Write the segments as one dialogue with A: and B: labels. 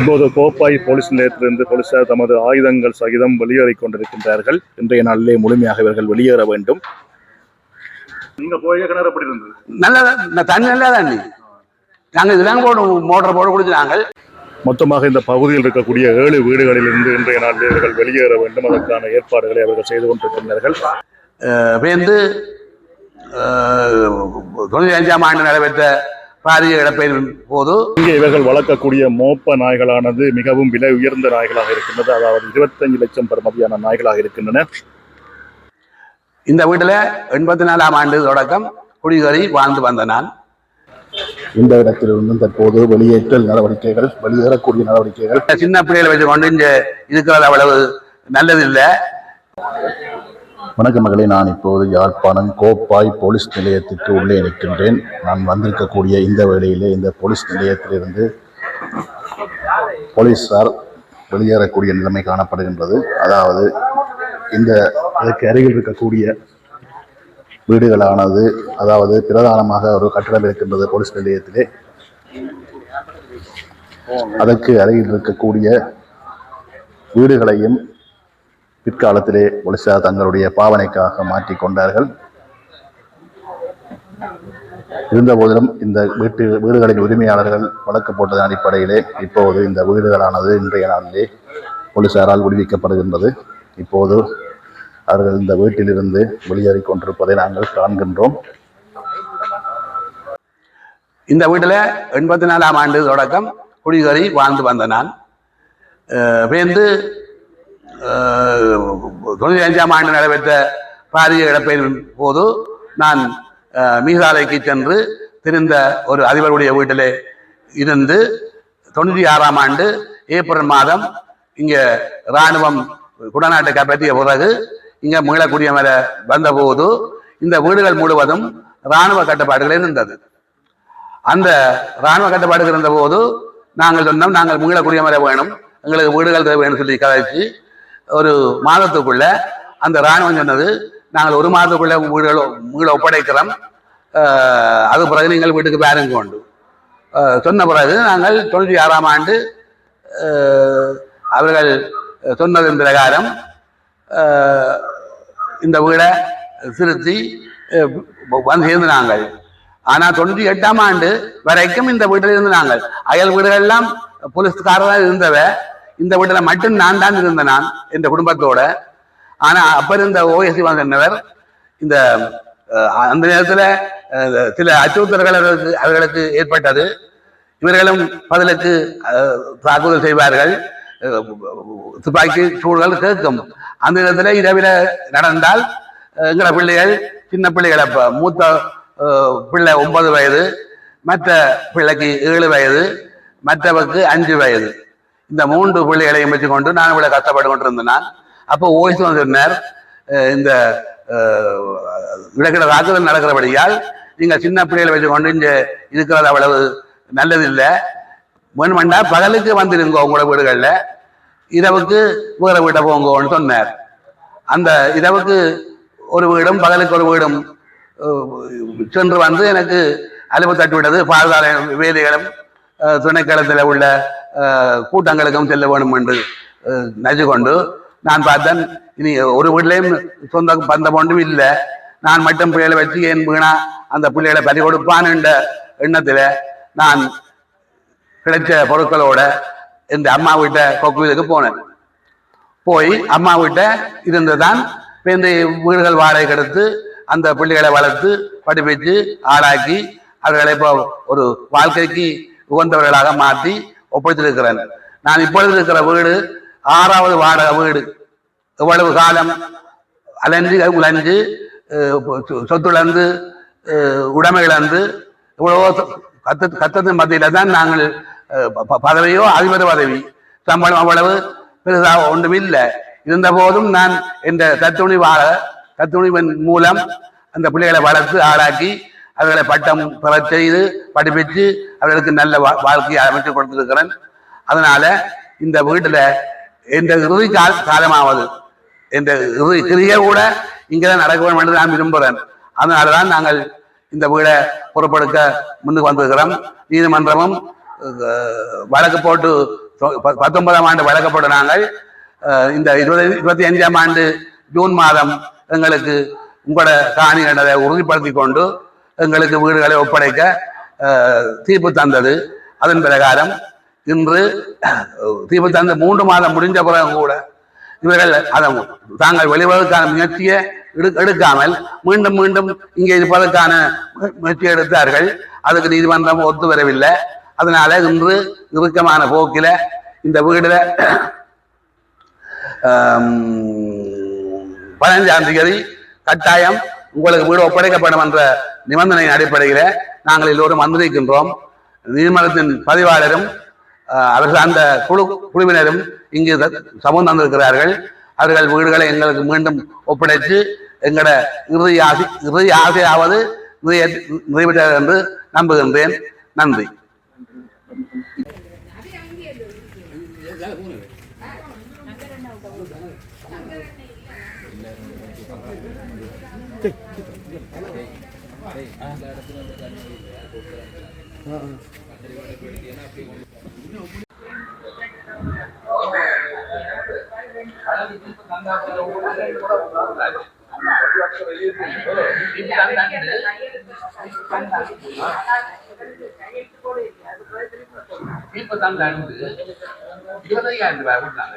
A: இப்போது கோப்பாய் போலீஸ் நிலையத்திலிருந்து போலீசார் தமது ஆயுதங்கள் சகிதம் வெளியேறிக் கொண்டிருக்கின்றார்கள் இன்றைய நாளிலே முழுமையாக இவர்கள் வெளியேற வேண்டும்
B: நீங்க கிணறு எப்படி இருந்தது
C: நல்லதான் தண்ணி நாங்கள் மோட்டர் போட கொடுத்தாங்க
A: மொத்தமாக இந்த பகுதியில் இருக்கக்கூடிய ஏழு வீடுகளிலிருந்து இன்றைய நாளில் இவர்கள் வெளியேற வேண்டும் அதற்கான ஏற்பாடுகளை அவர்கள் செய்து கொண்டிருக்கின்றார்கள்
C: சேர்ந்து தொண்ணூத்தி அஞ்சாம் ஆண்டு நடைபெற்ற பாரிய இடப்பெயர்வின் போது
A: இங்கே இவர்கள் வளர்க்கக்கூடிய மோப்ப நாய்களானது மிகவும் விலை உயர்ந்த நாய்களாக இருக்கின்றது அதாவது இருபத்தஞ்சு லட்சம் பெறுமதியான நாய்களாக இருக்கின்றன
C: இந்த வீட்டில் எண்பத்தி நாலாம் ஆண்டு தொடக்கம் குடிகளை வாழ்ந்து வந்த நான்
A: இந்த இடத்திலிருந்து தற்போது வெளியேற்றல் நடவடிக்கைகள் வெளியேறக்கூடிய நடவடிக்கைகள்
C: சின்ன பிள்ளைகளை வச்சு கொண்டு இங்கே இருக்கிறது அவ்வளவு நல்லதில்லை
A: வணக்க மகளே நான் இப்போது யாழ்ப்பாணம் கோப்பாய் போலீஸ் நிலையத்திற்கு உள்ளே நிற்கின்றேன் நான் வந்திருக்கக்கூடிய இந்த வேளையிலே இந்த போலீஸ் நிலையத்திலிருந்து போலீஸார் வெளியேறக்கூடிய நிலைமை காணப்படுகின்றது அதாவது இந்த அதுக்கு அருகில் இருக்கக்கூடிய வீடுகளானது அதாவது பிரதானமாக ஒரு கட்டிடம் இருக்கின்றது போலீஸ் நிலையத்திலே அதற்கு அருகில் இருக்கக்கூடிய வீடுகளையும் பிற்காலத்திலே ஒலிசா தங்களுடைய பாவனைக்காக மாற்றி கொண்டார்கள் இருந்த போதிலும் இந்த வீட்டு வீடுகளின் உரிமையாளர்கள் வழக்கு போட்டதன் அடிப்படையிலே இப்போது இந்த வீடுகளானது இன்றைய நாளிலே போலீசாரால் விடுவிக்கப்படுகின்றது இப்போது அவர்கள் இந்த வீட்டிலிருந்து வெளியேறி கொண்டிருப்பதை நாங்கள் காண்கின்றோம்
C: இந்த வீட்டில் எண்பத்தி நாலாம் ஆண்டு தொடக்கம் குடிகறி வாழ்ந்து வந்த நான் வேந்து தொண்ணூற்றி அஞ்சாம் ஆண்டு நடைபெற்ற பாரிய இழப்பின் போது நான் மீசாலைக்கு சென்று திருந்த ஒரு அதிபருடைய வீட்டிலே இருந்து தொண்ணூற்றி ஆறாம் ஆண்டு ஏப்ரல் மாதம் இங்கே இராணுவம் குடநாட்டை கப்பற்றிய பிறகு இங்கே மீளக்குடிய மேல வந்தபோது இந்த வீடுகள் முழுவதும் இராணுவ கட்டுப்பாடுகளே இருந்தது அந்த இராணுவ கட்டுப்பாடுகள் இருந்தபோது நாங்கள் சொன்னோம் நாங்கள் மீளக்குடிய மேல வேணும் எங்களுக்கு வீடுகள் வேணும்னு சொல்லி கதைச்சு ஒரு மாதத்துக்குள்ள அந்த ராணுவம் சொன்னது நாங்கள் ஒரு மாதத்துக்குள்ள வீடுகளை உங்களை ஒப்படைக்கிறோம் அது பிறகு நீங்கள் வீட்டுக்கு பேருங்க உண்டு சொன்ன பிறகு நாங்கள் தொண்ணூற்றி ஆறாம் ஆண்டு அவர்கள் சொன்னதன் பிரகாரம் இந்த வீடை திருத்தி வந்து சேர்ந்து நாங்கள் ஆனால் தொண்ணூற்றி எட்டாம் ஆண்டு வரைக்கும் இந்த வீட்டில் இருந்து நாங்கள் அயல் எல்லாம் போலீஸ்காரராக இருந்தவ இந்த வீட்டில் மட்டும் நான் தான் இருந்த நான் இந்த குடும்பத்தோட ஆனா அப்ப இருந்த ஓஎஸ் சிவன் சொன்னவர் இந்த அந்த நேரத்தில் சில அச்சுறுத்தல்கள் அவர்களுக்கு அவர்களுக்கு ஏற்பட்டது இவர்களும் பதிலுக்கு தாக்குதல் செய்வார்கள் துப்பாக்கி சூழல் கேட்கும் அந்த நேரத்தில் இரவில் நடந்தால் எங்கள பிள்ளைகள் சின்ன பிள்ளைகளை மூத்த பிள்ளை ஒன்பது வயது மற்ற பிள்ளைக்கு ஏழு வயது மற்றவருக்கு அஞ்சு வயது இந்த மூன்று பிள்ளைகளையும் வச்சுக்கொண்டு நான் இவ்வளவு கஷ்டப்பட்டு கொண்டு இருந்தேன் அப்போ ஓய்ஸ் சொன்னார் இந்த விளக்கிற தாக்குதல் நடக்கிறபடியால் நீங்கள் சின்ன பிள்ளைகளை வச்சு கொண்டு இங்கே இருக்கிறது அவ்வளவு நல்லதில்லை வேணுமெண்டா பகலுக்கு வந்துருங்க உங்களோட வீடுகளில் இரவுக்கு வேற வீட்டை போங்கன்னு சொன்னார் அந்த இரவுக்கு ஒரு வீடும் பகலுக்கு ஒரு வீடும் சென்று வந்து எனக்கு அலுவல் தட்டு விட்டது பாதுகாப்பு வேதிகளும் துணைக்களத்தில் உள்ள கூட்டங்களுக்கும் செல்ல வேண்டும் என்று நினைச்சு கொண்டு நான் பார்த்தேன் இனி ஒரு வீட்லையும் சொந்த பந்த ஒன்றும் இல்லை நான் மட்டும் பிள்ளைகளை வச்சு ஏன் வீணா அந்த பிள்ளைகளை பறி கொடுப்பான் என்ற எண்ணத்தில் நான் கிடைச்ச பொருட்களோட இந்த அம்மா வீட்டை கொக்குவீதுக்கு போனேன் போய் அம்மா வீட்டை இருந்து தான் இந்த வீடுகள் வாடகை கெடுத்து அந்த பிள்ளைகளை வளர்த்து படிப்பிச்சு ஆளாக்கி அவர்களை இப்போ ஒரு வாழ்க்கைக்கு உகந்தவர்களாக மாற்றி ஒப்படைத்திருக்கிறேன் நான் இப்பொழுது இருக்கிற வீடு ஆறாவது வாடகை வீடு எவ்வளவு காலம் அலைஞ்சு உழைஞ்சு சொத்துழந்து உடைமை இழந்து இவ்வளவோ கத்து கத்தத்தின் மத்தியில தான் நாங்கள் பதவியோ அதிபர் பதவி சம்பளம் அவ்வளவு பெருசாக ஒன்றும் இல்லை இருந்த போதும் நான் இந்த தத்துணி வாழ தத்துணிவன் மூலம் அந்த பிள்ளைகளை வளர்த்து ஆளாக்கி அவர்களை பட்டம் பெற செய்து படிப்பித்து அவர்களுக்கு நல்ல வாழ்க்கையை அமைச்சு கொடுத்திருக்கிறேன் அதனால இந்த வீட்டில் என்ற இறுதி கால காலமாவது என்ற இறுதி கிரியை கூட இங்கே தான் நடக்க வேண்டும் என்று நான் விரும்புகிறேன் அதனால தான் நாங்கள் இந்த வீடை பொறுப்படுத்த முன்னுக்கு வந்திருக்கிறோம் நீதிமன்றமும் வழக்கு போட்டு பத்தொன்பதாம் ஆண்டு வழக்கு போட்டு நாங்கள் இந்த இருபது இருபத்தி அஞ்சாம் ஆண்டு ஜூன் மாதம் எங்களுக்கு உங்களோட காணி என்றதை உறுதிப்படுத்தி கொண்டு எங்களுக்கு வீடுகளை ஒப்படைக்க தீர்ப்பு தந்தது அதன் பிரகாரம் இன்று தீர்ப்பு தந்த மூன்று மாதம் முடிந்த பிறகு கூட இவர்கள் அதை தாங்கள் வெளிவதற்கான முயற்சியை எடு எடுக்காமல் மீண்டும் மீண்டும் இங்கே இருப்பதற்கான முயற்சி எடுத்தார்கள் அதுக்கு நீதிமன்றம் ஒத்து வரவில்லை அதனால இன்று இறுக்கமான போக்கில இந்த வீடுல பதினஞ்சாம் தேதி கட்டாயம் உங்களுக்கு வீடு ஒப்படைக்கப்படும் என்ற நிபந்தனையின் அடிப்படையில் நாங்கள் எல்லோரும் வந்திருக்கின்றோம் நீதிமன்றத்தின் பதிவாளரும் அவர்கள் அந்த குழு குழுவினரும் இங்கு சமம் தந்திருக்கிறார்கள் அவர்கள் வீடுகளை எங்களுக்கு மீண்டும் ஒப்படைத்து எங்களோட இறுதி ஆசை இறுதி ஆசையாவது நிறைவேற்றார் என்று நம்புகின்றேன் நன்றி இப்ப தான் இருபதையாயிரம் ரூபாய் கொடுத்தாங்க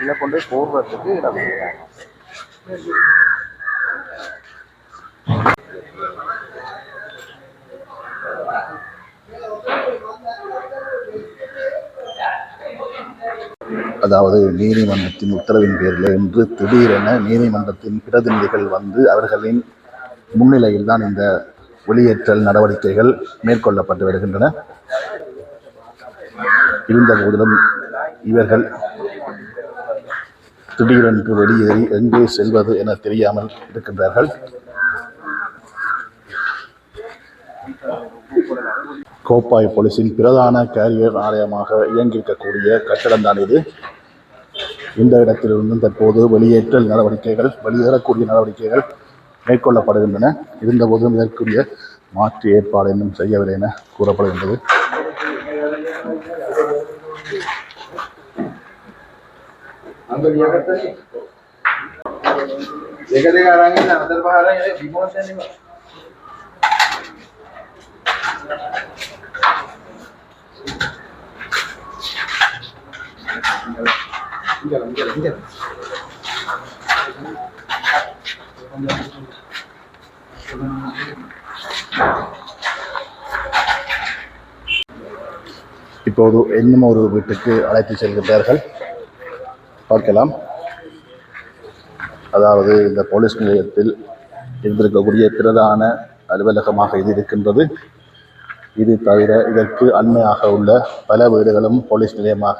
A: இதை கொண்டு போடுறதுக்கு நம்ம அதாவது நீதிமன்றத்தின் உத்தரவின் பேரில் இன்று திடீரென நீதிமன்றத்தின் பிரதிநிதிகள் வந்து அவர்களின் முன்னிலையில் தான் இந்த வெளியேற்றல் நடவடிக்கைகள் மேற்கொள்ளப்பட்டு வருகின்றன இருந்த போதிலும் இவர்கள் திடீரென்று வெளியேறி எங்கே செல்வது என தெரியாமல் இருக்கின்றார்கள் கோப்பாய் போலீஸின் பிரதான கேரியர் ஆலயமாக இயங்கியிருக்கக்கூடிய தான் இது இந்த இடத்திலிருந்தும் தற்போது வெளியேற்றல் நடவடிக்கைகள் வெளியேறக்கூடிய நடவடிக்கைகள் மேற்கொள்ளப்படுகின்றன இருந்தபோதும் இதற்குரிய மாற்று ஏற்பாடு இன்னும் செய்யவில்லை என கூறப்படுகின்றது இப்போது இன்னும் ஒரு வீட்டுக்கு அழைத்து செல்கின்றார்கள் பார்க்கலாம் அதாவது இந்த போலீஸ் நிலையத்தில் இருந்திருக்கக்கூடிய பிரதான அலுவலகமாக இது இருக்கின்றது இது தவிர இதற்கு அண்மையாக உள்ள பல வீடுகளும் போலீஸ் நிலையமாக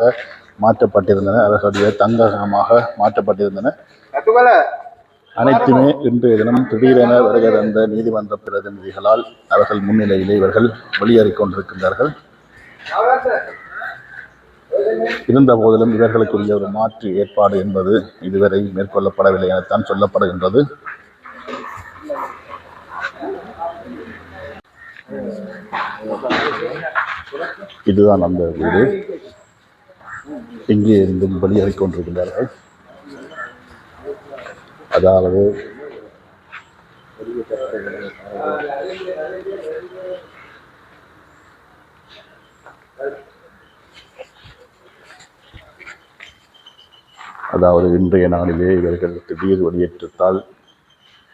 A: மாற்றப்பட்டிருந்தன அவர்களுடைய தங்ககமாக மாற்றப்பட்டிருந்தன அனைத்துமே இன்றைய தினம் திடீரென வருகை நீதிமன்ற பிரதிநிதிகளால் அவர்கள் முன்னிலையிலே இவர்கள் வெளியேறிக் கொண்டிருக்கின்றார்கள் இருந்த போதிலும் இவர்களுக்குரிய ஒரு மாற்று ஏற்பாடு என்பது இதுவரை மேற்கொள்ளப்படவில்லை எனத்தான் சொல்லப்படுகின்றது இதுதான் அந்த வீடு இங்கே இருந்தும் பலியாகிக் கொண்டிருக்கின்றார்கள் அதாவது அதாவது இன்றைய நாளிலே இவர்கள் திடீர் வெளியேற்றத்தால்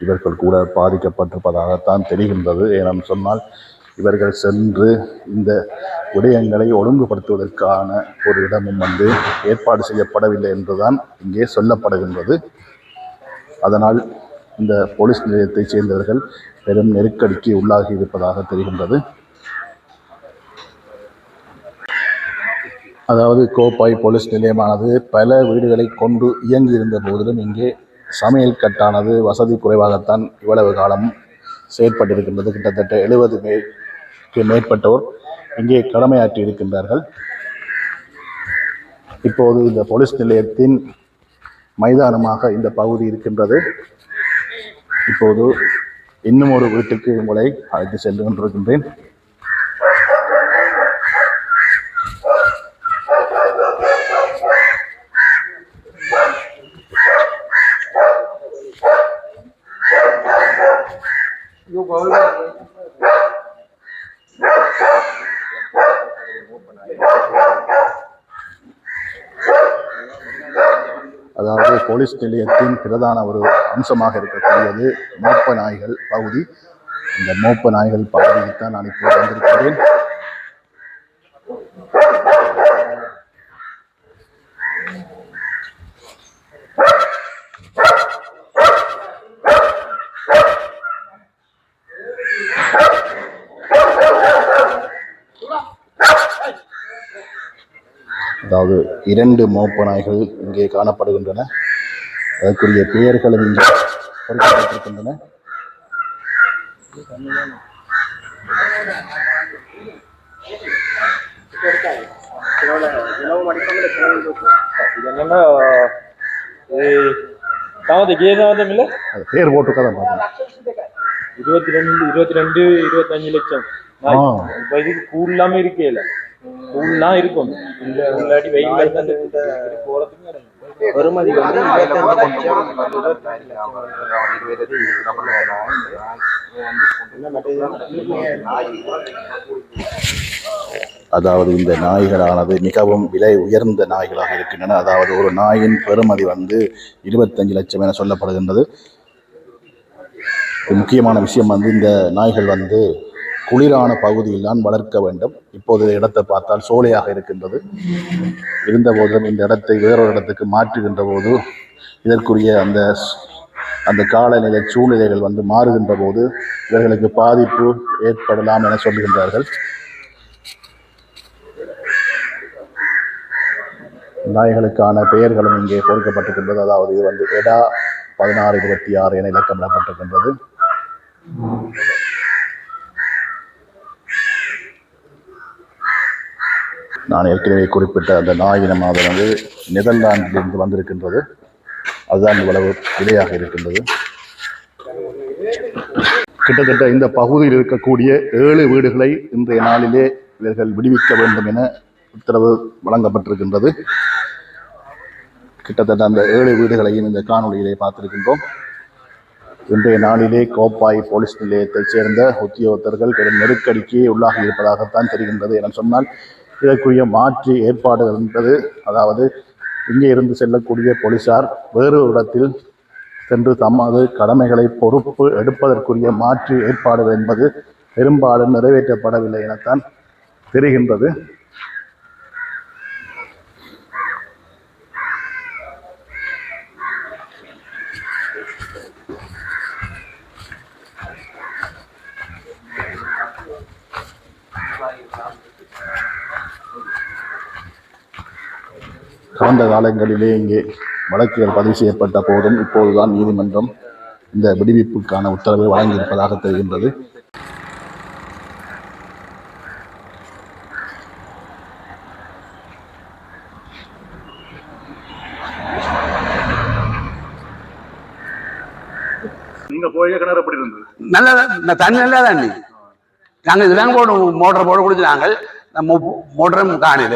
A: இவர்கள் கூட பாதிக்கப்பட்டிருப்பதாகத்தான் தெரிகின்றது ஏனால் சொன்னால் இவர்கள் சென்று இந்த விடயங்களை ஒழுங்குபடுத்துவதற்கான ஒரு இடமும் வந்து ஏற்பாடு செய்யப்படவில்லை என்றுதான் இங்கே சொல்லப்படுகின்றது அதனால் இந்த போலீஸ் நிலையத்தைச் சேர்ந்தவர்கள் பெரும் நெருக்கடிக்கு உள்ளாகி இருப்பதாக தெரிகின்றது அதாவது கோப்பாய் போலீஸ் நிலையமானது பல வீடுகளை கொண்டு இயங்கியிருந்த போதிலும் இங்கே சமையல் கட்டானது வசதி குறைவாகத்தான் இவ்வளவு காலம் செயற்பட்டிருக்கின்றது கிட்டத்தட்ட எழுபது மேற்பட்டோர் இங்கே கடமையாற்றி இருக்கின்றார்கள் இப்போது இந்த போலீஸ் நிலையத்தின் மைதானமாக இந்த பகுதி இருக்கின்றது இப்போது இன்னும் ஒரு வீட்டுக்கு உங்களை அழைத்து சென்று கொண்டிருக்கின்றேன் போலீஸ் நிலையத்தின் பிரதான ஒரு அம்சமாக இருக்கக்கூடியது மோப்ப நாய்கள் பகுதி இந்த மோப்ப நாய்கள் பகுதிக்குத்தான் நான் இப்போ வந்திருக்கிறேன் அதாவது இரண்டு மோப்ப நாய்கள் இங்கே காணப்படுகின்றன அதற்குரிய பெயர்களும் இங்கே பொறிக்கப்பட்டிருக்கின்றன என்னன்னா தாமதிக்கு ஏன் தாமதம் இல்லை அது பேர் போட்டுருக்கா தான் பார்த்தோம் இருபத்தி ரெண்டு இருபத்தி ரெண்டு லட்சம் இப்போ இதுக்கு கூழ் இல்லாமல் இருக்கும் இந்த வெயில் போகிறதுக்கு வருமதி வந்து இருபத்தஞ்சு லட்சம் அதாவது இந்த நாய்களானது மிகவும் விலை உயர்ந்த நாய்களாக இருக்கின்றன அதாவது ஒரு நாயின் பெறுமதி வந்து இருபத்தஞ்சு லட்சம் என சொல்லப்படுகின்றது முக்கியமான விஷயம் வந்து இந்த நாய்கள் வந்து குளிரான பகுதியில் தான் வளர்க்க வேண்டும் இப்போது இடத்தை பார்த்தால் சோலையாக இருக்கின்றது இருந்தபோதும் இந்த இடத்தை வேறொரு இடத்துக்கு மாற்றுகின்ற போது இதற்குரிய அந்த அந்த காலநிலை சூழ்நிலைகள் வந்து மாறுகின்ற போது இவர்களுக்கு பாதிப்பு ஏற்படலாம் என சொல்லுகின்றார்கள் நாய்களுக்கான பெயர்களும் இங்கே கொடுக்கப்பட்டிருக்கின்றது அதாவது இது வந்து எடா பதினாறு இருபத்தி ஆறு என இலக்கம் இடப்பட்டிருக்கின்றது நான் ஏற்கனவே குறிப்பிட்ட அந்த நாயின மாதனது நெதர்லாந்திலிருந்து வந்திருக்கின்றது அதுதான் இவ்வளவு விலையாக இருக்கின்றது கிட்டத்தட்ட இந்த பகுதியில் இருக்கக்கூடிய ஏழு வீடுகளை இன்றைய நாளிலே இவர்கள் விடுவிக்க வேண்டும் என உத்தரவு வழங்கப்பட்டிருக்கின்றது கிட்டத்தட்ட அந்த ஏழு வீடுகளையும் இந்த காணொலியிலே பார்த்திருக்கின்றோம் இன்றைய நாளிலே கோப்பாய் போலீஸ் நிலையத்தைச் சேர்ந்த உத்தியோகத்தர்கள் பெரும் நெருக்கடிக்கு உள்ளாகி இருப்பதாகத்தான் தெரிகின்றது என சொன்னால் இதற்குரிய மாற்றி ஏற்பாடுகள் என்பது அதாவது இங்கே இருந்து செல்லக்கூடிய போலீசார் வேறு இடத்தில் சென்று தமது கடமைகளை பொறுப்பு எடுப்பதற்குரிய மாற்று ஏற்பாடுகள் என்பது பெரும்பாலும் நிறைவேற்றப்படவில்லை எனத்தான் தெரிகின்றது கடந்த காலங்களிலே இங்கே வழக்குகள் பதிவு செய்யப்பட்ட போதும் இப்போதுதான் நீதிமன்றம் இந்த விடுவிப்புக்கான உத்தரவை வழங்கியிருப்பதாக தெரிகின்றது
C: நல்லா தண்ணி தண்ணி நாங்கள் இதுதான் போட மோட்டர் போட கொடுத்து நாங்கள் மோட்டரும் காணில